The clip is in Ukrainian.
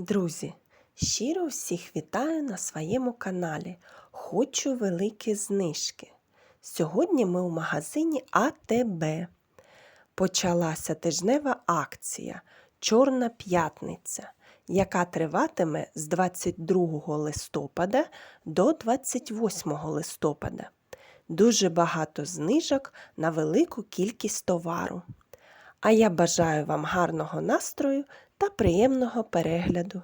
Друзі, щиро всіх вітаю на своєму каналі. Хочу великі знижки. Сьогодні ми у магазині АТБ. Почалася тижнева акція Чорна п'ятниця, яка триватиме з 22 листопада до 28 листопада. Дуже багато знижок на велику кількість товару. А я бажаю вам гарного настрою та приємного перегляду!